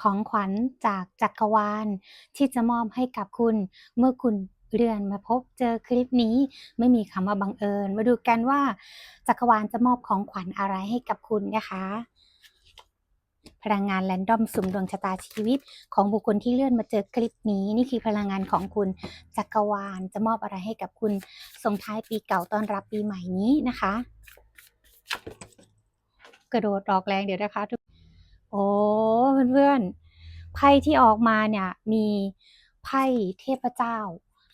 ของขวัญจากจักรวาล ที่จะมอบให้กับคุณเมื่อคุณเลื่อนมาพบเจอคลิปนี้ไม่มีคำว่าบังเอิญ มาดูกันว่า จักรวาลจะมอบของขวัญอะไรให้กับคุณนะคะ พลังงานแรนดอมสุ่มดวงชะตาชีวิต ของบุคคลที่เลื่อนมาเจอคลิปนี้ นี่คือพลังงานของคุณจักรวาลจะมอบอะไรให้กับคุณส่งท้ายปีเก่าต้อนรับปีใหม่นี้นะคะ กระโดดออกแรงเดี๋ยวนะคะทุก โอ้เพื่อนๆไพ่ที่ออกมาเนี่ย มีไพ่เทพเจ้า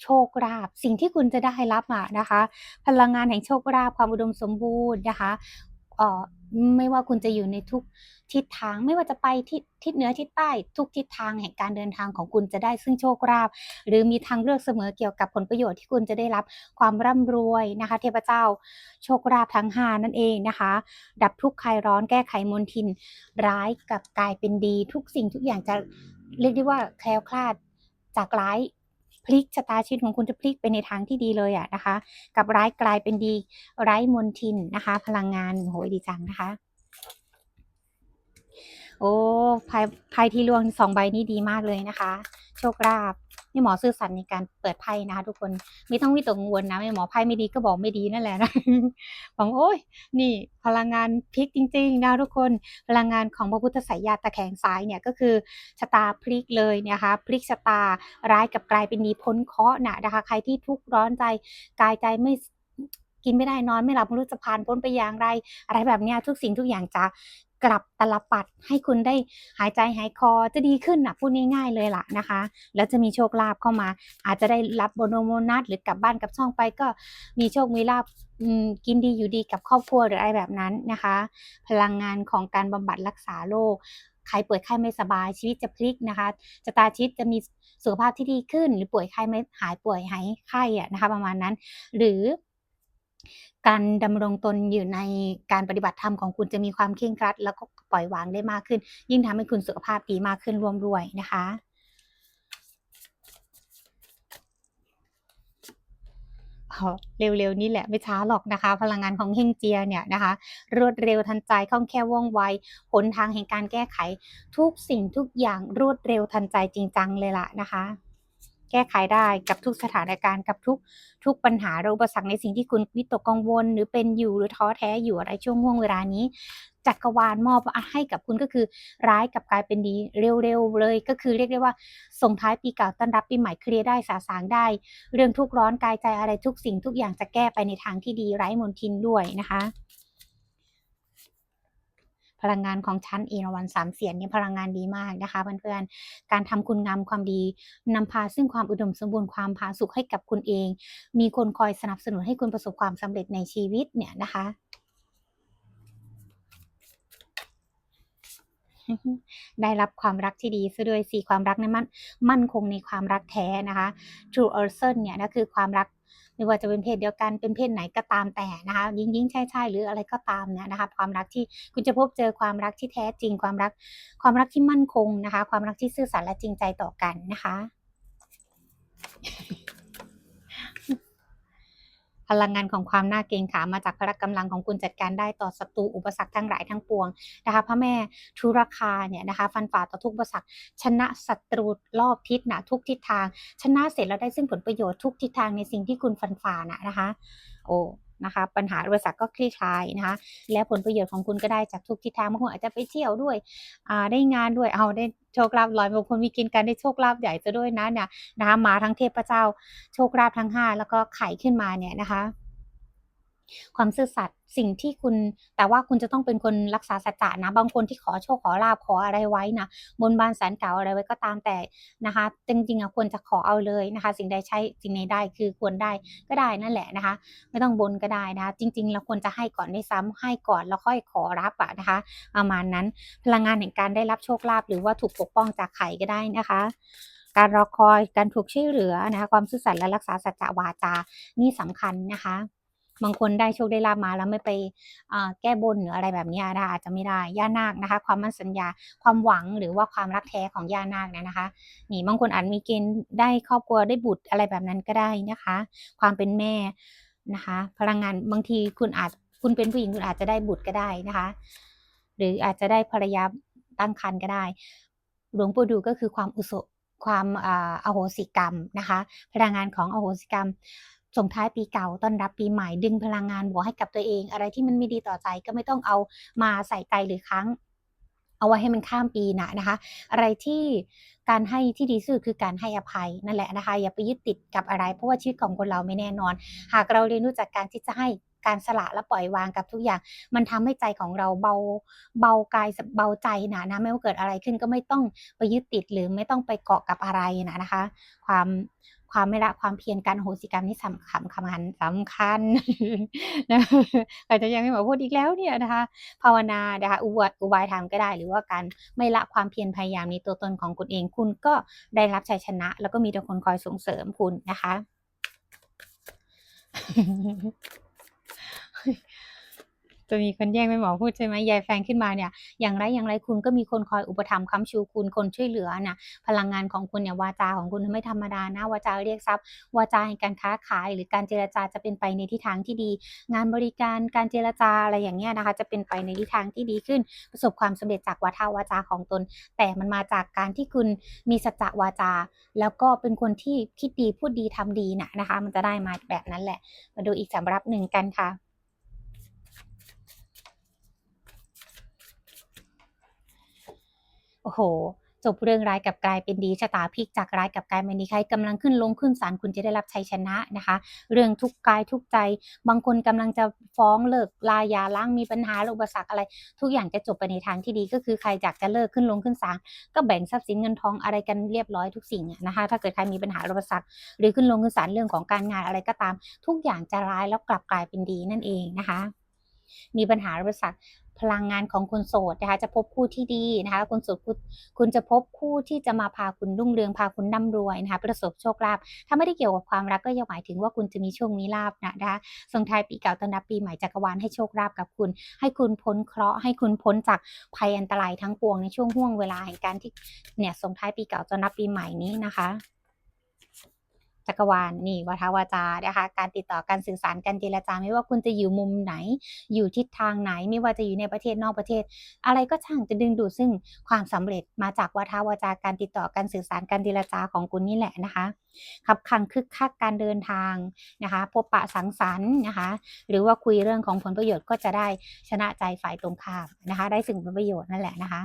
โชคลาภสิ่งที่คุณจะได้รับอะนะคะ พลังงานแห่งโชคลาภความอุดมสมบูรณ์นะคะเอ่อ ไม่ว่าคุณจะอยู่ในทุกทิศทางไม่ว่าจะไปทิศทิศเหนือทิศใต้ ทุกทิศทางแห่งการเดินทางของคุณจะได้ซึ่งโชคลาภหรือมีทางเลือกเสมอเกี่ยวกับผลประโยชน์ที่คุณจะได้รับความร่ำรวยนะคะ เทพเจ้าโชคลาภทั้งห้านั่นเองนะคะ ดับทุกข์คลายร้อนแก้ไขมลทิน ร้ายกับกลายเป็นดี ทุกสิ่งทุกอย่างจะเรียกได้ว่าแคล้วคลาดจากร้าย พลิกชะตาชีวิตของคุณจะพลิกไปในทางที่ดีเลยอะนะคะ กับร้ายกลายเป็นดีไร้มนทินนะคะ พลังงานโหยดีจังนะคะ โอ้ไพ่ไพ่ที่ลวงสองใบนี้ดีมากเลยนะคะ โชคลาภี่หมอซื่อสัตย์ในการเปิดไพ่นะคะทุกคนไม่ต้องวิตกกังวลนะไม่หมอไพ่ไม่ดีก็บอกไม่ดีนั่นแหละนะบอกโอ้ยนี่พลังงานพลิกจริงๆนะทุกคนพลังงานของพระพุทธสายญาตะแคงซ้ายเนี่ยก็คือชะตาพลิกเลยนะคะพลิกชะตาร้ายกับกลายเป็นดีพ้นเคราะห์นะนะคะ ใครที่ทุกข์ร้อนใจกายใจไม่กินไม่ได้นอนไม่หลับไม่รู้จะผ่านพ้นไปอย่างไร อะไรแบบนี้ทุกสิ่งทุกอย่างจะ กลับตลปัดให้คุณได้หายใจหายคอจะดีขึ้นนะพูดง่ายๆเลยล่ะนะคะ แล้วจะมีโชคลาภเข้ามา อาจจะได้รับโบนโบนัสหรือกลับบ้านกลับช่องไปก็มีโชคมีลาภกินดีอยู่ดีกับครอบครัวหรืออะไรแบบนั้นนะคะ พลังงานของการบำบัดรักษาโรคใครป่วยไข้ไม่สบายชีวิตจะพลิกนะคะชะตาชีวิตจะมีสุขภาพที่ดีขึ้น หรือป่วยไข้ไม่หายป่วยหายไข้อะนะคะ ประมาณนั้น หรือ การดำรงตนอยู่ในการปฏิบัติธรรมของคุณจะมีความเคร่งครัด แล้วก็ปล่อยวางได้มากขึ้น ยิ่งทำให้คุณสุขภาพดีมากขึ้นร่วมด้วยนะคะเร็วๆนี่แหละไม่ช้าหรอกนะคะ พลังงานของเฮงเจียเนี่ยนะคะ รวดเร็วทันใจคล่องแคล่วว่องไวหนทางแห่งการแก้ไข ทุกสิ่งทุกอย่างรวดเร็วทันใจจริงจังเลยล่ะนะคะ แก้ไขได้กับทุกสถานการณ์กับทุกทุกปัญหาหรืออุปสรรคในสิ่งที่คุณวิตกกังวล หรือเป็นอยู่หรือท้อแท้อยู่อะไรช่วงห่วงเวลานี้จักรวาลมอบให้กับคุณก็คือร้ายกับกลายเป็นดีเร็วๆเลย ก็คือเรียกได้ว่าส่งท้ายปีเก่าต้อนรับปีใหม่เคลียร์ได้สาสางได้ เรื่องทุกร้อนกายใจอะไรทุกสิ่งทุกอย่างจะแก้ไปในทางที่ดีไร้มนทินด้วยนะคะ ลังงานของชั้นเอราวัณสามเสียนเนี่ยพลังงานดีมากนะคะเพื่อนๆ การทำคุณงามความดีนำพาซึ่งความอุดมสมบูรณ์ความผาสุกให้กับคุณเอง มีคนคอยสนับสนุนให้คุณประสบความสำเร็จในชีวิตเนี่ยนะคะได้รับความรักที่ดีซะด้วยสิความรักนั้นมั่นมั่นคงในความรักแท้นะคะ True o r s o n เนี่ยนะคือความรัก ไม่ว่าจะเป็นเพศเดียวกันเป็นเพศไหนก็ตามแต่นะคะยิงยิงๆใช่หรืออะไรก็ตามเนี่ยนะคะความรักที่คุณจะพบเจอความรักที่แท้จริง ความรักความรักที่มั่นคงนะคะ ความรักที่ซื่อสัตย์และจริงใจต่อกันนะคะ พลังงานของความน่าเกรงขามมาจากพละกำลังของคุณจัดการได้ต่อศัตรูอุปสรรคทั้งหลายทั้งปวงนะคะพระแม่ทุรคาเนี่ยนะคะฟันฝ่าต่อทุกอุปสรรคชนะศัตรูรอบทิศนะทุกทิศทาง ชนะเสร็จแล้วได้ซึ่งผลประโยชน์ทุกทิศทางในสิ่งที่คุณฟันฝ่านะนะคะ โอ้ นะคะ ปัญหาอุปสรรคก็คลี่คลายนะคะ และผลประโยชน์ของคุณก็ได้จากทุกทิศทางบางคนอาจจะไปเที่ยวด้วยอ่าได้งานด้วยเอาได้โชคลาภลอยบางคนมีกินกันได้โชคลาภใหญ่ซะด้วยนะเนี่ยนะคะมาทั้งเทพเจ้าโชคลาภทั้งห้าแล้วก็ไขขึ้นมาเนี่ยนะคะ ความซื่อสัตย์สิ่งที่คุณ แต่ว่าคุณจะต้องเป็นคนรักษาสัจจะนะ บางคนที่ขอโชคขอลาภขออะไรไว้นะบนบานสารกล่าอะไรไว้ก็ตามแต่นะคะ จริงๆอะควรจะขอเอาเลยนะคะ สิ่งใดใช้สิ่งใดได้คือควรได้ก็ได้นั่นแหละนะคะ ไม่ต้องบนก็ได้นะคะ จริง ๆ เราควรจะให้ก่อนด้ซ้ำให้ก่อนแล้วค่อยขอรับอะนะคะประมาณนั้นพลังงานแห่งการได้รับโชคลาภหรือว่าถูกปกป้องจากไข่ก็ได้นะคะการรอคอย การถูกช่วยเหลือนะคะ ความซื่อสัตย์และรักษาสัจจะวาจา นี่สำคัญนะคะ บางคนได้โชคได้ลาภมาแล้วไม่ไปแก้บนหรืออะไรแบบนี้นะคะอาจจะไม่ได้ย่านาคนะคะ ความมั่นสัญญาความหวังหรือว่าความรักแท้ของย่านาคเนี่ยนะคะ นี่บางคนอาจมีเกณฑ์ได้ครอบครัวได้บุตรอะไรแบบนั้นก็ได้นะคะ ความเป็นแม่นะคะ พลังงานบางทีคุณอาจคุณเป็นผู้หญิงคุณอาจจะได้บุตรก็ได้นะคะ หรืออาจจะได้ภรรยาตั้งครรภ์ก็ได้ หลวงปู่ดูก็คือความอุโสความอโหสิกรรมนะคะ พลังงานของอโหสิกรรม ส่งท้ายปีเก่าต้อนรับปีใหม่ดึงพลังงานบวกให้กับตัวเอง อะไรที่มันไม่ดีต่อใจก็ไม่ต้องเอามาใส่ใจหรือค้างเอาไว้ให้มันข้ามปีนะนะคะ อะไรที่การให้ที่ดีสุดคือการให้อภัยนั่นแหละนะคะ อย่าไปยึดติดกับอะไร เพราะว่าชีวิตของคนเราไม่แน่นอน หากเราเรียนรู้จากการที่จะให้การสละและปล่อยวางกับทุกอย่าง มันทำให้ใจของเราเบาเบากายเบาใจนะนะไม่ว่าเกิดอะไรขึ้นก็ไม่ต้องไปยึดติดหรือไม่ต้องไปเกาะกับอะไรนะนะคะ ความ ความไม่ละความเพียรการโหสิกรรมนี่สำคัญสำคัญสำคัญนะอาจจะยังไม่มอพูดอีกแล้วเนี่ยนะคะ ภาวนานะคะอุบายอุบายธรรมก็ได้ หรือว่าการไม่ละความเพียรพยายามในตัวตนของคุณเอง คุณก็ได้รับชัยชนะ แล้วก็มีแต่คนคอยส่งเสริมคุณนะคะ จะมีคนแย่งไม่หมอพูดใช่ไหมยายแฟงขึ้นมาเนี่ย อย่างไรอย่างไรคุณก็มีคนคอยอุปถัมภ์ค้ำชูคุณคนช่วยเหลือนะพลังงานของคุณเนี่ยวาจาของคุณไม่ธรรมดานะวาจาเรียกทรัพย์วาจาในการค้าขาย หรือการเจรจาจะเป็นไปในทิศทางที่ดี งานบริการการเจรจาอะไรอย่างเงี้ยนะคะ จะเป็นไปในทิศทางที่ดีขึ้น ประสบความสำเร็จจากวาทาวาจาของตน แต่มันมาจากการที่คุณมีสัจจวาจา แล้วก็เป็นคนที่คิดดีพูดดีทำดีนะนะคะ มันจะได้มาแบบนั้นแหละ มาดูอีกสำรับหนึ่งกันค่ะ โอ้โห จบเรื่องร้ายกลับกลายเป็นดีชะตาพลิกจากร้ายกลับกลายเป็นดีใครกำลังขึ้นลงขึ้นศาลคุณจะได้รับชัยชนะนะคะ เรื่องทุกกายทุกใจ บางคนกำลังจะฟ้องเลิกลาหยาล้างมีปัญหาหรืออุปสรรคอะไร ทุกอย่างจะจบไปในทางที่ดีก็คือใครอยากจะเลิกขึ้นลงขึ้นศาลก็แบ่งทรัพย์สินเงินทองอะไรกันเรียบร้อยทุกสิ่งนะคะ ถ้าเกิดใครมีปัญหาอุปสรรคหรือขึ้นลงขึ้นศาลเรื่องของการงานอะไรก็ตาม ทุกอย่างจะร้ายแล้วกลับกลายเป็นดีนั่นเองนะคะ มีปัญหาอุปสรรคพลังงานของคนโสดนะคะจะพบคู่ที่ดีนะคะคนโสดคุณคุณจะพบคู่ที่จะมาพาคุณรุ่งเรืองพาคุณร่ำรวยนะคะประสบโชคลาภถ้าไม่ได้เกี่ยวกับความรักก็ยังหมายถึงว่าคุณจะมีโชคมีลาภนะนะคะส่งท้ายปีเก่าต้อนรับปีใหม่จักรวาลให้โชคลาภกับคุณ ให้คุณพ้นเคราะห์ให้คุณพ้นจากภัยอันตรายทั้งปวงในช่วงห่วงเวลาแห่งการที่เนี่ยส่งท้ายปีเก่าต้อนรับปีใหม่นี้นะคะ จักรวาลนี่วาทาวาจานะคะการติดต่อการสื่อสารการเจรจาไม่ว่าคุณจะอยู่มุมไหน อยู่ทิศทางไหน ไม่ว่าจะอยู่ในประเทศนอกประเทศ อะไรก็ช่างจะดึงดูดซึ่งความสำเร็จมาจากวาทาวาจาการติดต่อการสื่อสารการเจรจาของคุณนี่แหละนะคะขับขังคึกคักการเดินทางนะคะพบปะสังสรรค์นะคะหรือว่าคุยเรื่องของผลประโยชน์ก็จะได้ชนะใจฝ่ายตรงข้ามนะคะได้สิ่งผลประโยชน์นั่นแหละนะคะ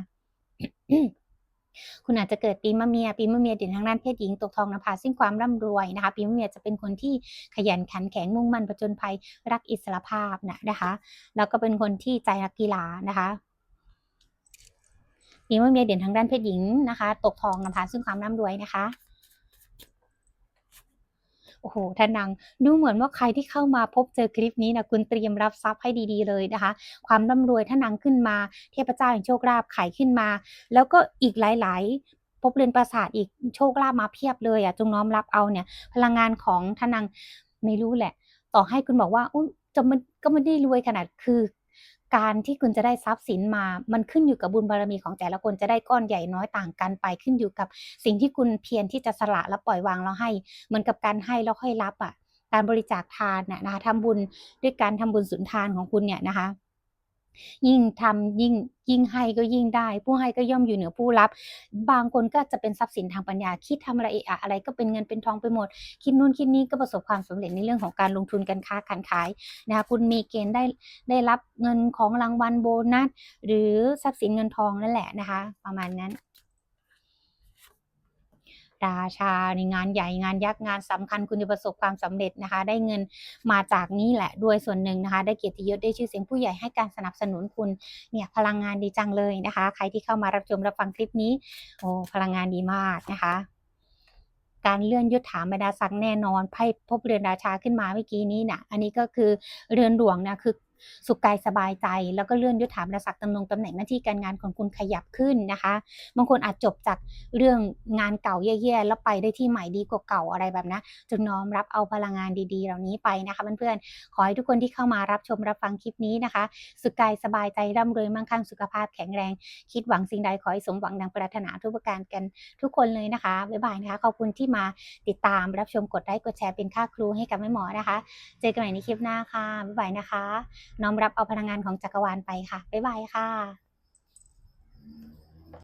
คุณอาจจะเกิดปีมะเมีย ปีมะเมียเด่นทางด้านเพศหญิงตกทองนภาซึ่งความร่ำรวยนะคะ ปีมะเมียจะเป็นคนที่ขยันขันแข็งมุ่งมั่นผจนภัยรักอิสรภาพนะนะคะ แล้วก็เป็นคนที่ใจรักกีฬานะคะปีมะเมียเด่นทางด้านเพศหญิงนะคะ ตกทองนภาซึ่งความร่ำรวยนะคะ โอ้โหท่านนางดูเหมือนว่าใครที่เข้ามาพบเจอคลิปนี้นะคุณเตรียมรับทรัพย์ให้ดีๆเลยนะคะ ความร่ำรวยท่านนางขึ้นมา เทพเจ้าแห่งโชคลาภไขขึ้นมา แล้วก็อีกหลาย ๆ พบเรือนปราสาทอีกโชคลาภมาเพียบเลยอะจงน้อมรับเอาเนี่ย พลังงานของท่านนางไม่รู้แหละ ต่อให้คุณบอกว่าอุ้ยจะมันก็ไม่ได้รวยขนาดคือ การที่คุณจะได้ทรัพย์สินมา มันขึ้นอยู่กับบุญบารมีของแต่ละคนจะได้ก้อนใหญ่น้อยต่างกันไปขึ้นอยู่กับสิ่งที่คุณเพียรที่จะสละและปล่อยวางแล้วให้ เหมือนกับการให้แล้วค่อยรับอะ การบริจาคทานน่ะนะคะทำบุญด้วยการทำบุญสุนทานของคุณเนี่ยนะคะ ยิ่งทำยิ่งยิ่งให้ก็ยิ่งได้ ผู้ให้ก็ย่อมอยู่เหนือผู้รับ บางคนก็จะเป็นทรัพย์สินทางปัญญา คิดทำอะไรอะอะไรก็เป็นเงินเป็นทองไปหมด คิดนู่นคิดนี้ก็ประสบความสำเร็จในเรื่องของการลงทุนการค้าการขายนะคะคุณมีเกณฑ์ได้ได้รับเงินของรางวัลโบนัสหรือทรัพย์สินเงินทองนั่นแหละนะคะ ประมาณนั้น ราชาในงานใหญ่งานยักษ์งานสำคัญคุณจะประสบความสำเร็จนะคะ ได้เงินมาจากนี้แหละด้วยส่วนหนึ่งนะคะ ได้เกียรติยศได้ชื่อเสียงผู้ใหญ่ให้การสนับสนุนคุณเนี่ยพลังงานดีจังเลยนะคะ ใครที่เข้ามารับชมรับฟังคลิปนี้โอ้พลังงานดีมากนะคะการเลื่อนยศถาบรรดาศักดิ์แน่นอนไพ่พบเรือนราชาขึ้นมาเมื่อกี้นี้นะอันนี้ก็คือเรือนหลวงนะคือ สุขกายสบายใจ แล้วก็เลื่อนยศถาบรรดาศักดิ์ตำแหน่งตำแหน่งหน้าที่การงานของคุณขยับขึ้นนะคะ บางคนอาจจบจากเรื่องงานเก่าแย่ๆแล้วไปได้ที่ใหม่ดีกว่าเก่าอะไรแบบนะจงน้อมรับเอาพลังงานดีๆ เหล่านี้ไปนะคะเพื่อนๆขอให้ทุกคนที่เข้ามารับชมรับฟังคลิปนี้นะคะ สุขกายสบายใจร่ำรวยมั่งคั่งสุขภาพแข็งแรง คิดหวังสิ่งใดขอให้สมหวังดังปรารถนาทุกประการกันทุกคนเลยนะคะบ๊ายบายนะคะขอบคุณที่มาติดตามรับชมกดไลค์กดแชร์เป็นค่าครูให้กับแม่หมอนะคะ เจอกันใหม่ในคลิปหน้าค่ะบ๊ายบายนะคะน้อมรับเอาพลังงานของจักรวาลไปค่ะ บ๊ายบายค่ะ